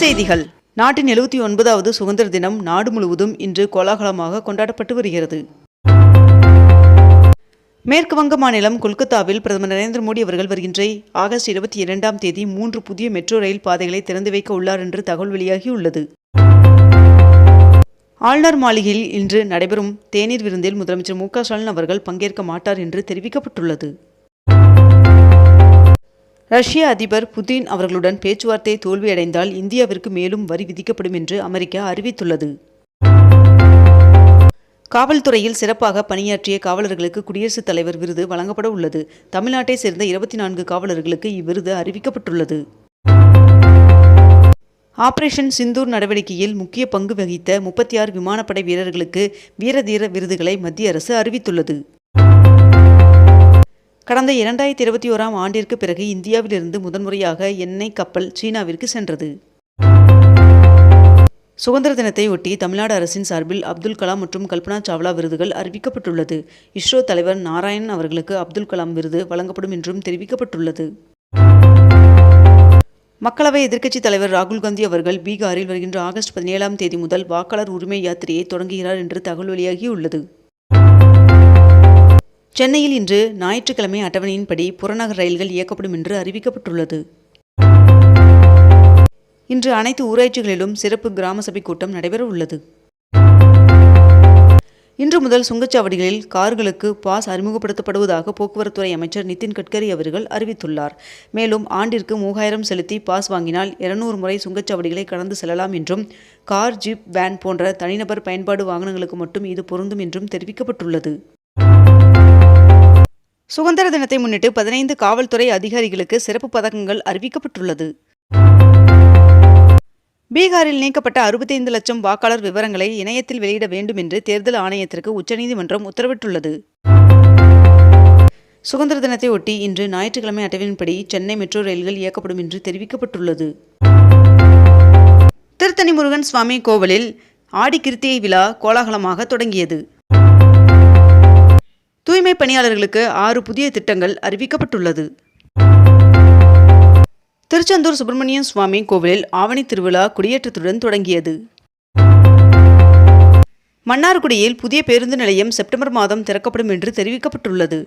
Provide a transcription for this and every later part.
செய்திகள். நாட்டின் எழுபத்தி ஒன்பதாவது சுதந்திர தினம் நாடு முழுவதும் இன்று கோலாகலமாக கொண்டாடப்பட்டு வருகிறது. மேற்கு வங்க மாநிலம் கொல்கத்தாவில் பிரதமர் நரேந்திர மோடி அவர்கள் வருகின்ற ஆகஸ்ட் இருபத்தி இரண்டாம் தேதி மூன்று புதிய மெட்ரோ ரயில் பாதைகளை திறந்து வைக்க உள்ளார் என்று தகவல் வெளியாகியுள்ளது. ஆளுநர் மாளிகையில் இன்று நடைபெறும் தேநீர் விருந்தில் முதலமைச்சர் மு க ஸ்டாலின் அவர்கள் பங்கேற்க மாட்டார் என்று தெரிவிக்கப்பட்டுள்ளது. ரஷ்ய அதிபர் புதின் அவர்களுடன் பேச்சுவார்த்தை தோல்வியடைந்தால் இந்தியாவிற்கு மேலும் வரி விதிக்கப்படும் என்று அமெரிக்கா அறிவித்துள்ளது. காவல்துறையில் சிறப்பாக பணியாற்றிய காவலர்களுக்கு குடியரசுத் தலைவர் விருது வழங்கப்பட உள்ளது. தமிழ்நாட்டை சேர்ந்த இருபத்தி நான்கு காவலர்களுக்கு இவ்விருது அறிவிக்கப்பட்டுள்ளது. ஆபரேஷன் சிந்தூர் நடவடிக்கையில் முக்கிய பங்கு வகித்த முப்பத்தி ஆறு விமானப்படை வீரர்களுக்கு வீரதீர விருதுகளை மத்திய அரசு அறிவித்துள்ளது. கடந்த இரண்டாயிரத்தி இருபத்தி ஓராம் ஆண்டிற்கு பிறகு இந்தியாவிலிருந்து முதன்முறையாக எண்ணெய் கப்பல் சீனாவிற்கு சென்றது. சுதந்திர தினத்தை ஒட்டி தமிழ்நாடு அரசின் சார்பில் அப்துல் கலாம் மற்றும் கல்பனா சாவ்லா விருதுகள் அறிவிக்கப்பட்டுள்ளது. இஸ்ரோ தலைவர் நாராயணன் அவர்களுக்கு அப்துல் கலாம் விருது வழங்கப்படும் என்றும் தெரிவிக்கப்பட்டுள்ளது. மக்களவை எதிர்க்கட்சித் தலைவர் ராகுல் காந்தி அவர்கள் பீகாரில் வருகின்ற ஆகஸ்ட் பதினேழாம் தேதி முதல் வாக்காளர் உரிமை யாத்திரையை தொடங்குகிறார் என்று தகவல் வெளியாகியுள்ளது. சென்னையில் இன்று ஞாயிற்றுக்கிழமை அட்டவணையின்படி புறநகர் ரயில்கள் இயக்கப்படும் என்று அறிவிக்கப்பட்டுள்ளது. இன்று அனைத்து ஊராட்சிகளிலும் சிறப்பு கிராம சபை கூட்டம் நடைபெற உள்ளது. இன்று முதல் சுங்கச்சாவடிகளில் கார்களுக்கு பாஸ் அறிமுகப்படுத்தப்படுவதாக போக்குவரத்துறை அமைச்சர் நிதின் கட்கரி அவர்கள் அறிவித்துள்ளார். மேலும் ஆண்டிற்கு மூவாயிரம் செலுத்தி பாஸ் வாங்கினால் இருநூறு முறை சுங்கச்சாவடிகளை கடந்து செல்லலாம் என்றும் கார் ஜீப் வேன் போன்ற தனிநபர் பயன்பாடு வாகனங்களுக்கு மட்டும் இது பொருந்தும் என்றும் தெரிவிக்கப்பட்டுள்ளது. சுதந்திர தினத்தை முன்னிட்டு பதினைந்து காவல்துறை அதிகாரிகளுக்கு சிறப்பு பதக்கங்கள் அறிவிக்கப்பட்டுள்ளது. பீகாரில் நீக்கப்பட்ட அறுபத்தைந்து லட்சம் வாக்காளர் விவரங்களை இணையத்தில் வெளியிட வேண்டும் என்று தேர்தல் ஆணையத்திற்கு உச்சநீதிமன்றம் உத்தரவிட்டுள்ளது. சுதந்திர தினத்தை ஒட்டி இன்று ஞாயிற்றுக்கிழமை அட்டவின்படி சென்னை மெட்ரோ ரயில்கள் இயக்கப்படும் என்று தெரிவிக்கப்பட்டுள்ளது. திருத்தணி முருகன் சுவாமி கோவிலில் ஆடி கிருத்திகை விழா கோலாகலமாக தொடங்கியது. தூய்மை பணியாளர்களுக்கு ஆறு புதிய திட்டங்கள் அறிவிக்கப்பட்டுள்ளது. திருச்செந்தூர் சுப்பிரமணியன் சுவாமி கோவிலில் ஆவணி திருவிழா கொடியேற்றத்துடன் தொடங்கியது. மன்னார்குடியில் புதிய பேருந்து நிலையம் செப்டம்பர் மாதம் திறக்கப்படும் என்று தெரிவிக்கப்பட்டுள்ளது.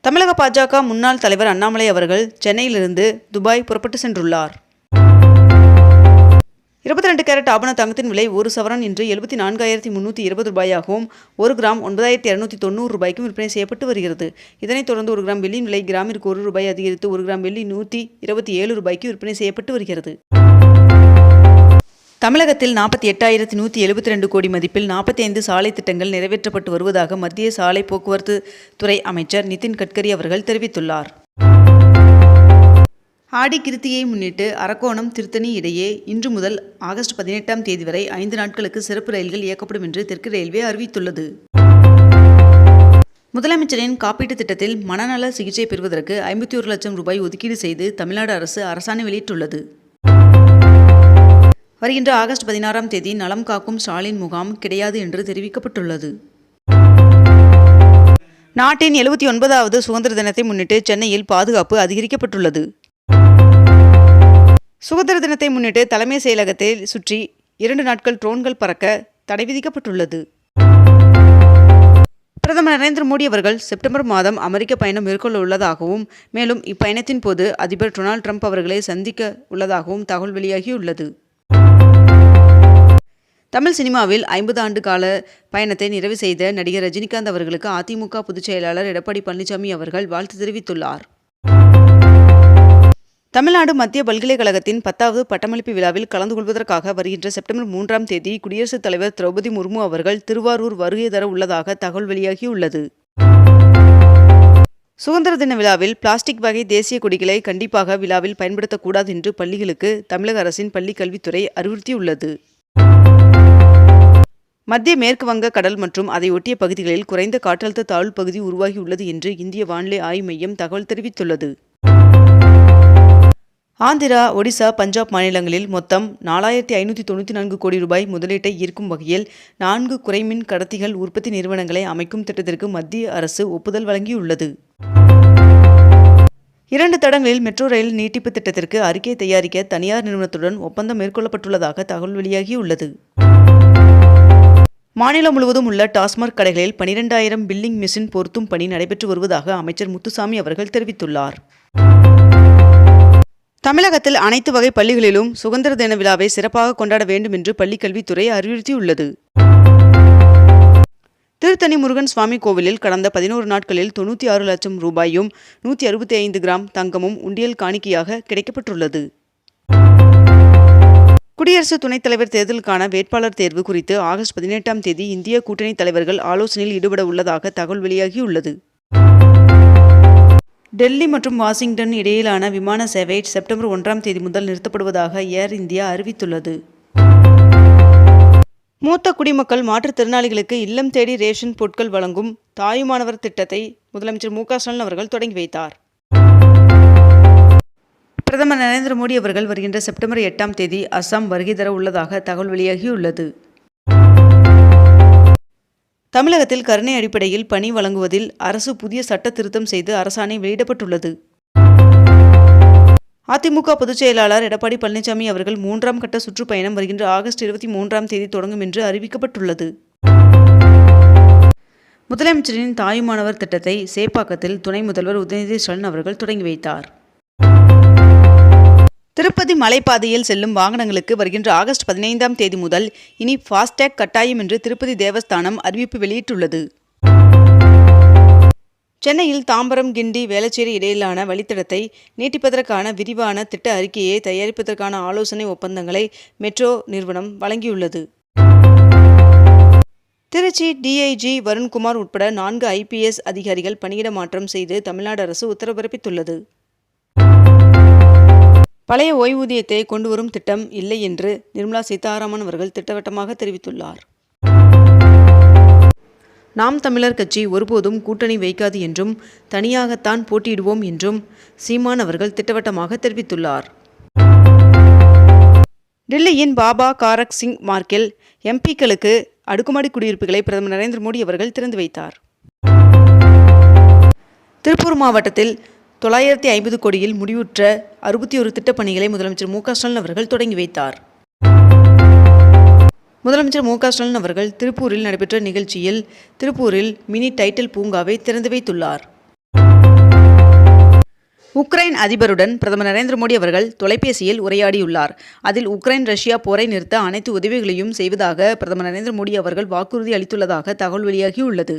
தமிழக பாஜக முன்னாள் தலைவர் அண்ணாமலை அவர்கள் சென்னையிலிருந்து துபாய் புறப்பட்டு சென்றுள்ளார். இருபத்தி ரெண்டு கேரட் ஆபண தங்கத்தின் விலை ஒரு சவரன் இன்று எழுபத்தி நான்காயிரத்தி முந்நூற்றி இருபது ரூபாயாகவும் ஒரு கிராம் ஒன்பதாயிரத்தி இரநூத்தி தொண்ணூறு ரூபாய்க்கும் விற்பனை செய்யப்பட்டு வருகிறது. இதனைத் தொடர்ந்து ஒரு கிராம் வெள்ளியின் விலை கிராமிற்கு ஒரு ரூபாய் அதிகரித்து ஒரு கிராம் வெள்ளி நூற்றி இருபத்தி ஏழு ரூபாய்க்கு விற்பனை செய்யப்பட்டு வருகிறது. தமிழகத்தில் நாற்பத்தி எட்டாயிரத்தி நூற்றி எழுபத்தி ரெண்டு கோடி மதிப்பில் நாற்பத்தி ஐந்து சாலை திட்டங்கள் நிறைவேற்றப்பட்டு வருவதாக மத்திய சாலை போக்குவரத்து துறை அமைச்சர் நிதின் கட்கரி அவர்கள் தெரிவித்துள்ளார். ஆடி கிருத்தியை முன்னிட்டு அரக்கோணம் திருத்தணி இடையே இன்று முதல் ஆகஸ்ட் பதினெட்டாம் தேதி வரை ஐந்து நாட்களுக்கு சிறப்பு ரயில்கள் இயக்கப்படும் என்று தெற்கு ரயில்வே அறிவித்துள்ளது. முதலமைச்சரின் காப்பீட்டுத் திட்டத்தில் மனநல சிகிச்சை பெறுவதற்கு ஐம்பத்தி ஒரு லட்சம் ரூபாய் ஒதுக்கீடு செய்து தமிழ்நாடு அரசு அரசாணை வெளியிட்டுள்ளது. வருகின்ற ஆகஸ்ட் பதினாறாம் தேதி நலம் காக்கும் ஸ்டாலின் முகாம் கிடையாது என்று தெரிவிக்கப்பட்டுள்ளது. நாட்டின் எழுபத்தி ஒன்பதாவது சுதந்திர தினத்தை முன்னிட்டு சென்னையில் பாதுகாப்பு அதிகரிக்கப்பட்டுள்ளது. சுதந்திர தினத்தை முன்னிட்டு தலைமை செயலகத்தை சுற்றி இரண்டு நாட்கள் ட்ரோன்கள் பறக்க தடை விதிக்கப்பட்டுள்ளது. பிரதமர் நரேந்திர மோடி அவர்கள் செப்டம்பர் மாதம் அமெரிக்க பயணம் மேற்கொள்ள உள்ளதாகவும் மேலும் இப்பயணத்தின் போது அதிபர் டொனால்ட் ட்ரம்ப் அவர்களை சந்திக்க உள்ளதாகவும் தகவல் வெளியாகியுள்ளது. தமிழ் சினிமாவில் ஐம்பது ஆண்டு கால பயணத்தை நிறைவு செய்த நடிகர் ரஜினிகாந்த் அவர்களுக்கு அதிமுக பொதுச் செயலாளர் எடப்பாடி பழனிசாமி அவர்கள் வாழ்த்து தெரிவித்துள்ளார். தமிழ்நாடு மத்திய பல்கலைக்கழகத்தின் பத்தாவது பட்டமளிப்பு விழாவில் கலந்து கொள்வதற்காக வருகின்ற செப்டம்பர் மூன்றாம் தேதி குடியரசுத் தலைவர் திரௌபதி முர்மு அவர்கள் திருவாரூர் வருகை தர உள்ளதாக தகவல் வெளியாகியுள்ளது. சுதந்திர தின விழாவில் பிளாஸ்டிக் வகை தேசிய கொடிகளை கண்டிப்பாக விழாவில் பயன்படுத்தக்கூடாது என்று பள்ளிகளுக்கு தமிழக அரசின் பள்ளிக் கல்வித்துறை அறிவுறுத்தியுள்ளது. மத்திய மேற்கு வங்க கடல் மற்றும் அதை ஒட்டிய பகுதிகளில் குறைந்த காற்றழுத்த தாழ்வு பகுதி உருவாகியுள்ளது என்று இந்திய வானிலை ஆய்வு மையம் தகவல் தெரிவித்துள்ளது. ஆந்திரா ஒடிசா பஞ்சாப் மாநிலங்களில் மொத்தம் நாலாயிரத்தி ஐநூற்றி தொண்ணூற்றி நான்கு கோடி ரூபாய் முதலீட்டை ஈர்க்கும் வகையில் நான்கு குறைமின் கடத்திகள் உற்பத்தி நிறுவனங்களை அமைக்கும் திட்டத்திற்கு மத்திய அரசு ஒப்புதல் வழங்கியுள்ளது. இரண்டு தடங்களில் மெட்ரோ ரயில் நீட்டிப்பு திட்டத்திற்கு அறிக்கை தயாரிக்க தனியார் நிறுவனத்துடன் ஒப்பந்தம் மேற்கொள்ளப்பட்டுள்ளதாக தகவல் வெளியாகியுள்ளது. மாநிலம் முழுவதும் உள்ள டாஸ்மாக் கடைகளில் பனிரெண்டாயிரம் பில்லிங் மிஷின் பொருத்தும் பணி நடைபெற்று வருவதாக அமைச்சர் முத்துசாமி அவர்கள் தெரிவித்துள்ளார். தமிழகத்தில் அனைத்து வகை பள்ளிகளிலும் சுதந்திர தின விழாவை சிறப்பாக கொண்டாட வேண்டும் என்று பள்ளிக்கல்வித்துறை அறிவுறுத்தியுள்ளது. திருத்தணி முருகன் சுவாமி கோவிலில் கடந்த பதினோரு நாட்களில் தொண்ணூற்றி ஆறு லட்சம் ரூபாயும் நூற்றி அறுபத்தி ஐந்து கிராம் தங்கமும் உண்டியல் காணிக்கையாக கிடைக்கப்பட்டுள்ளது. குடியரசு துணைத் தலைவர் தேர்தலுக்கான வேட்பாளர் தேர்வு குறித்து ஆகஸ்ட் பதினெட்டாம் தேதி இந்திய கூட்டணி தலைவர்கள் ஆலோசனையில் ஈடுபட உள்ளதாக தகவல் வெளியாகியுள்ளது. டெல்லி மற்றும் வாஷிங்டன் இடையிலான விமான சேவை செப்டம்பர் ஒன்றாம் தேதி முதல் நிறுத்தப்படுவதாக ஏர் இந்தியா அறிவித்துள்ளது. மூத்த குடிமக்கள் மாற்றுத்திறனாளிகளுக்கு இல்லம் தேடி ரேஷன் பொருட்கள் வழங்கும் தாயுமானவர் திட்டத்தை முதலமைச்சர் மு க ஸ்டாலின் அவர்கள் தொடங்கி வைத்தார். பிரதமர் நரேந்திர மோடி அவர்கள் வருகின்ற செப்டம்பர் எட்டாம் தேதி அஸ்ஸாம் வருகை தர உள்ளதாக தகவல் வெளியாகியுள்ளது. தமிழகத்தில் கருணை அடிப்படையில் பணி வழங்குவதில் அரசு புதிய சட்ட திருத்தம் செய்து அரசாணை வெளியிடப்பட்டுள்ளது. அதிமுக பொதுச் செயலாளர் எடப்பாடி பழனிசாமி அவர்கள் மூன்றாம் கட்ட சுற்றுப்பயணம் வருகின்ற ஆகஸ்ட் இருபத்தி மூன்றாம் தேதி தொடங்கும் என்று அறிவிக்கப்பட்டுள்ளது. முதலமைச்சரின் தாயுமானவர் திட்டத்தை சேப்பாக்கத்தில் துணை முதல்வர் உதயநிதி ஸ்டாலின் அவர்கள் தொடங்கி வைத்தார். திருப்பதி மலைப்பாதையில் செல்லும் வாகனங்களுக்கு வருகின்ற ஆகஸ்ட் பதினைந்தாம் தேதி முதல் இனி ஃபாஸ்டேக் கட்டாயம் என்று திருப்பதி தேவஸ்தானம் அறிவிப்பு வெளியிட்டுள்ளது. சென்னையில் தாம்பரம் கிண்டி வேளச்சேரி இடையிலான வழித்தடத்தை நீட்டிப்பதற்கான விரிவான திட்ட அறிக்கையை தயாரிப்பதற்கான ஆலோசனை ஒப்பந்தங்களை மெட்ரோ நிறுவனம் வழங்கியுள்ளது. திருச்சி டிஐஜி வருண்குமார் உட்பட நான்கு ஐபிஎஸ் அதிகாரிகள் பணியிட மாற்றம் செய்து தமிழ்நாடு அரசு உத்தரவு பிறப்பித்துள்ளது. பழைய ஓய்வூதியத்தை கொண்டு வரும் திட்டம் இல்லை என்று நிர்மலா சீதாராமன் அவர்கள் திட்டவட்டமாக தெரிவித்துள்ளார். நாம் தமிழர் கட்சி ஒருபோதும் கூட்டணி வைக்காது என்றும் தனியாகத்தான் போட்டியிடுவோம் என்றும் சீமான் அவர்கள் திட்டவட்டமாக தெரிவித்துள்ளார். டெல்லியின் பாபா காரக் சிங் மார்க்கில் எம்பிக்களுக்கு அடுக்குமாடி குடியிருப்புகளை பிரதமர் நரேந்திர மோடி அவர்கள் திறந்து வைத்தார். திருப்பூர் மாவட்டத்தில் தொள்ளாயிரத்தி ஐம்பது கோடியில் முடிவுற்ற அறுபத்தி ஒரு திட்டப்பணிகளை முதலமைச்சர் மு ஸ்டாலின் அவர்கள் தொடங்கி வைத்தார். முதலமைச்சர் மு ஸ்டாலின் அவர்கள் திருப்பூரில் நடைபெற்ற நிகழ்ச்சியில் திருப்பூரில் மினி டைட்டில் பூங்காவை திறந்து வைத்துள்ளார். உக்ரைன் அதிபருடன் பிரதமர் நரேந்திர மோடி அவர்கள் தொலைபேசியில் உரையாடியுள்ளார். அதில் உக்ரைன் ரஷ்யா போரை நிறுத்த அனைத்து உதவிகளையும் செய்வதாக பிரதமர் நரேந்திர மோடி அவர்கள் வாக்குறுதி அளித்துள்ளதாக தகவல் வெளியாகியுள்ளது.